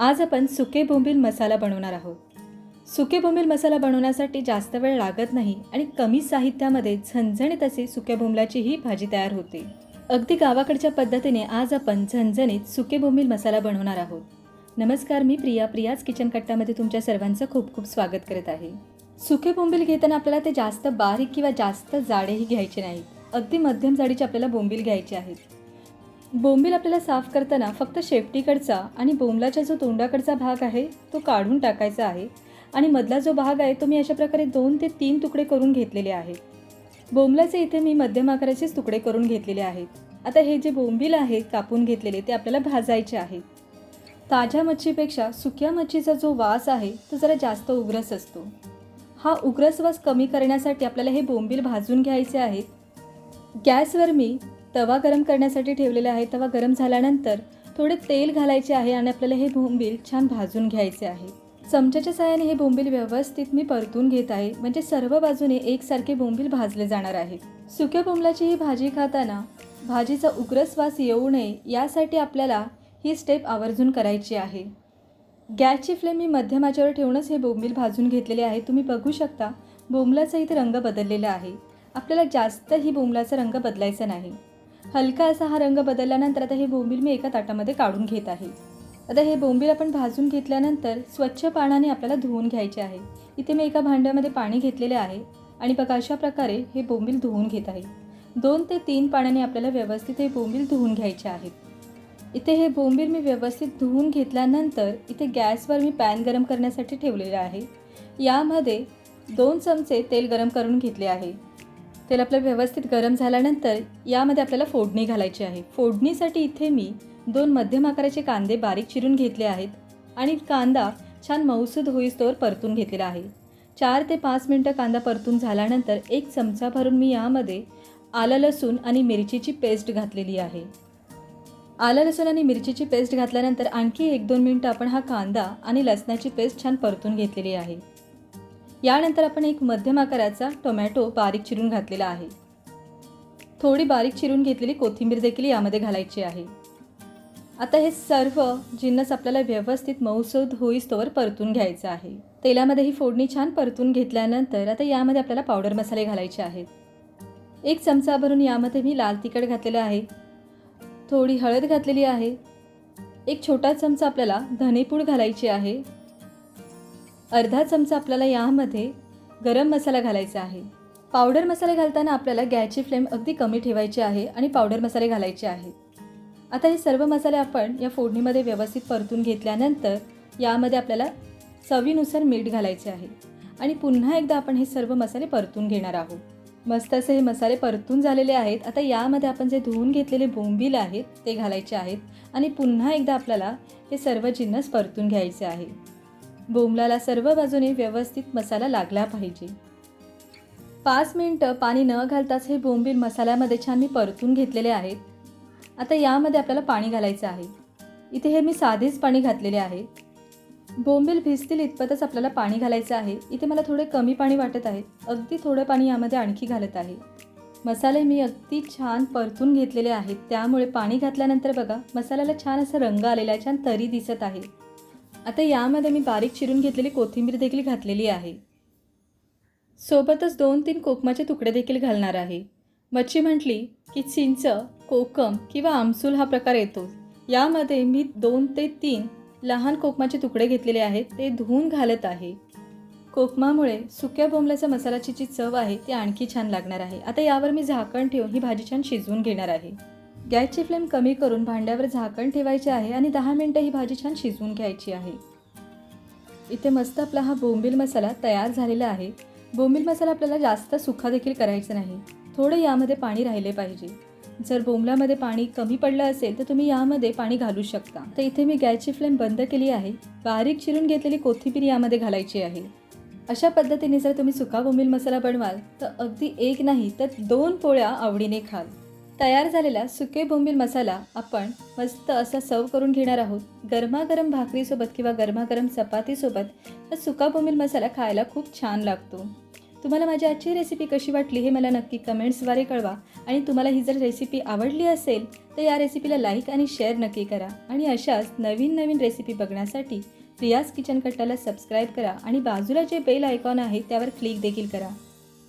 आज आपण सुके बोंबील मसाला बनवणार आहोत. सुके बोंबील मसाला बनवण्यासाठी जास्त वेळ लागत नाही आणि कमी साहित्यामध्ये झणझणीत असे सुक्या बोंबलाची ही भाजी तयार होते. अगदी गावाकडच्या पद्धतीने आज आपण झणझणीत सुके बोंबील मसाला बनवणार आहोत. नमस्कार मी प्रिया. प्रियाज किचन कट्ट्यामध्ये तुमच्या सर्वांचं खूप खूप स्वागत करत आहे. सुके बोंबील घेताना आपल्याला ते जास्त बारीक किंवा जास्त जाडेही घ्यायचे नाहीत. अगदी मध्यम जाडीचे आपल्याला बोंबील घ्यायचे आहेत. बोंबील आपल्याला साफ करताना फक्त शेपटीकडचा आणि बोंबलाच्या जो तोंडाकडचा भाग आहे तो काढून टाकायचा आहे. आणि मधला जो भाग आहे तो मी अशा प्रकारे दोन ते तीन तुकडे करून घेतलेले आहेत बोंबलाचे इथे मी मध्यम आकाराचेच तुकडे करून घेतलेले आहेत. आता हे जे बोंबील आहेत कापून घेतलेले ते आपल्याला भाजायचे आहेत ताज्या मच्छीपेक्षा सुक्या मच्छीचा जो वास आहे तो जरा जास्त उग्रस असतो. हा उग्रस वास कमी करण्यासाठी आपल्याला हे बोंबील भाजून घ्यायचे आहेत गॅसवर मी तवा गरम करण्यासाठी ठेवलेला आहे. तवा गरम झाल्यानंतर थोडे तेल घालायचे आहे आणि आपल्याला हे बोंबील छान भाजून घ्यायचे आहे. चमच्याच्या साहाय्याने हे बोंबील व्यवस्थित मी परतून घेत आहे. म्हणजे सर्व बाजूने एकसारखे बोंबील भाजले जाणार आहेत सुक्या बोंबलाची ही भाजी खाताना भाजीचा उग्र श्वास येऊ नये यासाठी आपल्याला ही स्टेप आवर्जून करायची आहे. गॅसची फ्लेम मी मध्यमाच्यावर ठेवूनच हे बोंबील भाजून घेतलेले आहे. तुम्ही बघू शकता बोंबलाचा इथे रंग बदललेला आहे. आपल्याला जास्त ही बोंबलाचा रंग बदलायचा नाही. हलका असा हा रंग बदलल्यानंतर आता हे बोंबील मी एका ताटामध्ये काढून घेत आहे. आता हे बोंबील आपण भाजून घेतल्यानंतर स्वच्छ पाण्याने आपल्याला धुवून घ्यायचे आहे. इथे मी एका भांड्यामध्ये पाणी घेतलेले आहे आणि बघा अशा प्रकारे हे बोंबील धुवून घेत आहे. दोन ते तीन पाण्याने आपल्याला व्यवस्थित हे बोंबील धुवून घ्यायचे आहेत इथे हे बोंबील मी व्यवस्थित धुवून घेतल्यानंतर इथे गॅसवर मी पॅन गरम करण्यासाठी ठेवलेलं आहे. यामध्ये दोन चमचे तेल गरम करून घेतले आहे. तेल आपलं व्यवस्थित गरम झाल्यानंतर यामध्ये आपल्याला फोडणी घालायची आहे. फोडणीसाठी इथे मी दोन मध्यम आकाराचे कांदे बारीक चिरून घेतले आहेत आणि कांदा छान मऊसूद होईस्तोवर परतून घेतलेला आहे. चार ते पाच मिनटं कांदा परतून झाल्यानंतर एक चमचा भरून मी यामध्ये आलं लसूण आणि मिरचीची पेस्ट घातलेली आहे. आलं लसूण आणि मिरचीची पेस्ट घातल्यानंतर आणखी एक दोन मिनटं आपण हा कांदा आणि लसणाची पेस्ट छान परतून घेतलेली आहे. यानंतर आपण एक मध्यम आकाराचा टोमॅटो बारीक चिरून घातलेला आहे. थोडी बारीक चिरून घेतलेली कोथिंबीर देखील यामध्ये घालायची आहे. आता हे सर्व जिन्नस आपल्याला व्यवस्थित मऊसूद होईस्तोवर परतून घ्यायचं आहे. तेलामध्ये ही फोडणी छान परतून घेतल्यानंतर आता यामध्ये आपल्याला पावडर मसाले घालायचे आहेत. एक चमचा भरून यामध्ये मी लाल तिखट घातलेलं आहे. थोडी हळद घातलेली आहे. एक छोटा चमचा आपल्याला धनेपूड घालायची आहे. अर्धा चमचा आपल्याला यामध्ये गरम मसाला घालायचा आहे. पावडर मसाले घालताना आपल्याला गॅसची फ्लेम अगदी कमी ठेवायची आहे आणि पावडर मसाले घालायचे आहेत आता हे सर्व मसाले आपण या फोडणीमध्ये व्यवस्थित परतून घेतल्यानंतर यामध्ये आपल्याला चवीनुसार मीठ घालायचे आहे. आणि पुन्हा एकदा आपण हे सर्व मसाले परतून घेणार आहोत. मस्त असे हे मसाले परतून झालेले आहेत. आता यामध्ये आपण जे धुवून घेतलेले बोंबील आहेत ते घालायचे आहेत. आणि पुन्हा एकदा आपल्याला हे सर्व जिन्नस परतून घ्यायचे आहे. बोंबलाला सर्व बाजूने व्यवस्थित मसाला लागला पाहिजे. पाच मिनटं पाणी न घालताच हे बोंबील मसाल्यामध्ये छान मी परतून घेतलेले आहेत. आता यामध्ये आपल्याला पाणी घालायचं आहे. इथे हे मी साधेच पाणी घातलेले आहे. बोंबील भिजतील इतपतच आपल्याला पाणी घालायचं आहे. इथे मला थोडे कमी पाणी वाटत आहे. अगदी थोडं पाणी यामध्ये आणखी घालत आहे. मसाले मी अगदी छान परतून घेतलेले आहेत. त्यामुळे पाणी घातल्यानंतर बघा मसाल्याला छान असा रंग आलेला आहे. छान तरी दिसत आहे. आता यामध्ये मी बारीक चिरून घेतलेली कोथिंबीर देखील घातलेली आहे. सोबतच दोन तीन कोकमाचे तुकडे देखील घालणार आहे. मच्छी म्हटली की चिंच कोकम किंवा आमसूल हा प्रकार येतो. यामध्ये मी दोन ते तीन लहान कोकमाचे तुकडे घेतलेले आहेत ते धुवून घालत आहे. कोकमामुळे सुक्या बोंबल्याचा मसाल्याची जी चव आहे ती आणखी छान लागणार आहे. आता यावर मी झाकण ठेवून ही भाजी छान शिजवून घेणार आहे. गॅसची फ्लेम कमी करून भांड्यावर झाकण ठेवायचे आहे आणि दहा मिनटं ही भाजी छान शिजवून घ्यायची आहे. इथे मस्त आपला हा बोंबील मसाला तयार झालेला आहे. बोंबील मसाला आपल्याला जास्त सुखा देखील करायचा नाही. थोडं यामध्ये पाणी राहिले पाहिजे. जर बोंबल्यामध्ये पाणी कमी पडलं असेल तर तुम्ही यामध्ये पाणी घालू शकता. तर इथे मी गॅसची फ्लेम बंद केली आहे. बारीक चिरून घेतलेली कोथिंबीर यामध्ये घालायची आहे. अशा पद्धतीने जर तुम्ही सुका बोंबील मसाला बनवाल तर अगदी एक नाही तर दोन पोळ्या आवडीने खाल. तयार झालेला सुके बोंबील मसाला आपण मस्त असा सर्व करून घेणार आहोत. गरमागरम भाकरीसोबत किंवा गरमागरम चपातीसोबत हा सुका बोंबील मसाला खायला खूप छान लागतो. तुम्हाला माझी आजची रेसिपी कशी वाटली हे मला नक्की कमेंट्सद्वारे कळवा. आणि तुम्हाला ही जर रेसिपी आवडली असेल तर या रेसिपीला लाईक आणि शेअर नक्की करा. आणि अशाच नवीन नवीन रेसिपी बघण्यासाठी प्रियाज किचन कट्टाला सबस्क्राईब करा. आणि बाजूला जे बेल आयकॉन आहे त्यावर क्लिक देखील करा.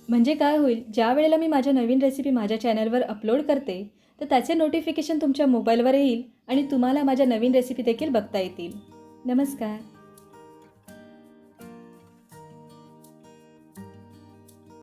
म्हणजे काय होईल? ज्या वेळेला मी माझ्या नवीन रेसिपी माझ्या चॅनलवर अपलोड करते तर त्याचे नोटिफिकेशन तुमच्या मोबाईलवर येईल आणि तुम्हाला माझ्या नवीन रेसिपी देखील बघता येतील. नमस्कार.